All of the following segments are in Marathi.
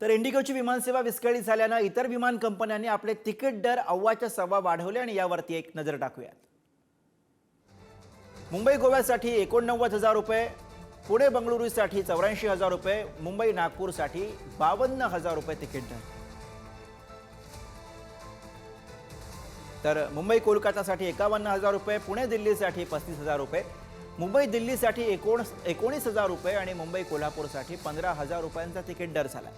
तर इंडिगोची विमानसेवा विस्कळीत झाल्यानं इतर विमान कंपन्यांनी आपले तिकीट दर अव्वाच्या सव्वा वाढवले आणि यावरती एक नजर टाकूयात. मुंबई गोव्यासाठी एकोणनव्वद हजार रुपये पुणे बंगळुरूसाठी चौऱ्याऐंशी हजार रुपये मुंबई नागपूरसाठी बावन्न हजार रुपये तिकीट दर. तर मुंबई कोलकातासाठी एकावन्न हजार रुपये पुणे दिल्लीसाठी पस्तीस हजार रुपये मुंबई दिल्लीसाठी एकोण एकोणीस हजार रुपये आणि मुंबई कोल्हापूरसाठी पंधरा हजार रुपयांचा तिकीट दर झाला.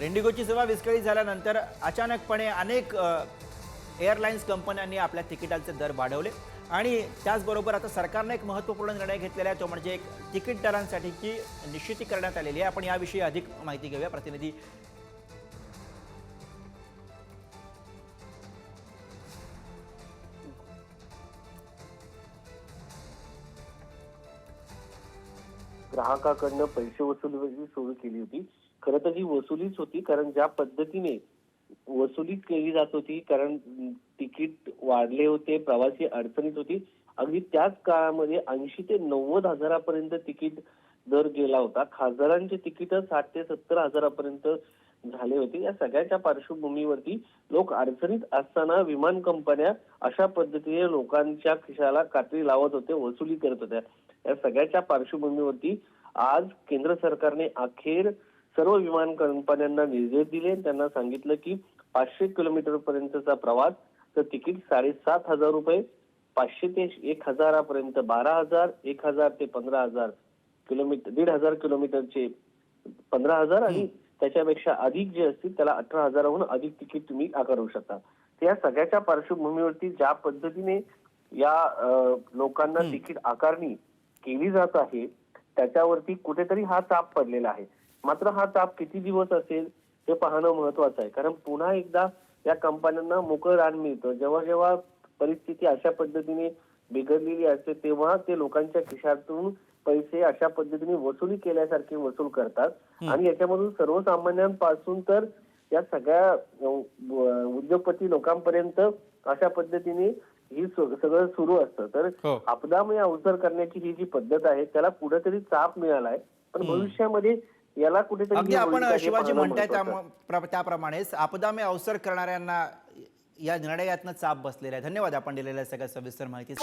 तर इंडिगोची सेवा विस्कळीत झाल्यानंतर अचानकपणे अनेक एअरलाईन्स कंपन्यांनी आपल्या तिकिटांचे दर वाढवले. आणि त्याचबरोबर आता सरकारने एक महत्त्वपूर्ण निर्णय घेतलेला आहे तो म्हणजे एक तिकीट दरांसाठीची निश्चिती करण्यात आलेली आहे. आपण याविषयी अधिक माहिती घेऊया. प्रतिनिधी ग्राहकाकडनं पैसे वसुली सुरू केली होती. खरं तर ही वसुलीच होती कारण ज्या पद्धतीने वसुली केली जात होती कारण तिकीट वाढले होते प्रवासी अडचणीत होती अगदी त्याच काळामध्ये ऐंशी ते नव्वद हजारापर्यंत तिकीट दर गेला होता. खासदारांचे तिकीट साठ ते सत्तर हजारापर्यंत झाले होते. या सगळ्याच्या पार्श्वभूमीवरती लोक अडचणीत असताना विमान कंपन्या अशा पद्धतीने लोकांच्या खिशाला कात्री लावत होते वसुली करत होत्या. या सगळ्याच्या पार्श्वभूमीवरती आज केंद्र सरकारने अखेर सर्व विमान कंपन्यांना निर्देश दिले. त्यांना सांगितलं की पाचशे किलोमीटर पर्यंतचा प्रवास तर तिकीट साडेसात हजार रुपये पाचशे ते एक हजारापर्यंत बारा हजार एक हजार ते पंधरा हजार किलोमीटर दीड हजार किलोमीटरचे पंधरा हजार आणि त्याच्यापेक्षा अधिक जे असतील त्याला अठरा हजाराहून अधिक तिकीट तुम्ही आकारू शकता. या सगळ्याच्या पार्श्वभूमीवरती ज्या पद्धतीने या लोकांना तिकीट आकारणी केली जात आहे त्याच्यावरती कुठेतरी हा चाप पडलेला आहे. मात्र हा चाप किती दिवस असेल हे पाहणं महत्वाचं आहे. कारण पुन्हा एकदा या कंपन्यांना मोकळं रान मिळतं. जेव्हा जेव्हा परिस्थिती अशा पद्धतीने बिघडलेली असते तेव्हा ते लोकांच्या खिशातून पैसे अशा पद्धतीने वसुली केल्यासारखे वसूल करतात. आणि याच्यामधून सर्वसामान्यांपासून तर या सगळ्या उद्योगपती लोकांपर्यंत अशा पद्धतीने ही सगळं सुरू असतं. तर हो. आपदामय अवसर करण्याची ही जी पद्धत आहे त्याला कुठेतरी चाप मिळालाय. पण भविष्यामध्ये याला कुठेतरी अगदी आपण शिवाजी म्हणताय त्याप्रमाणेच आपदामे अवसर करणाऱ्यांना या निर्णयातनं चाप बसलेला आहे. धन्यवाद आपण दिलेल्या सगळ्या सविस्तर माहिती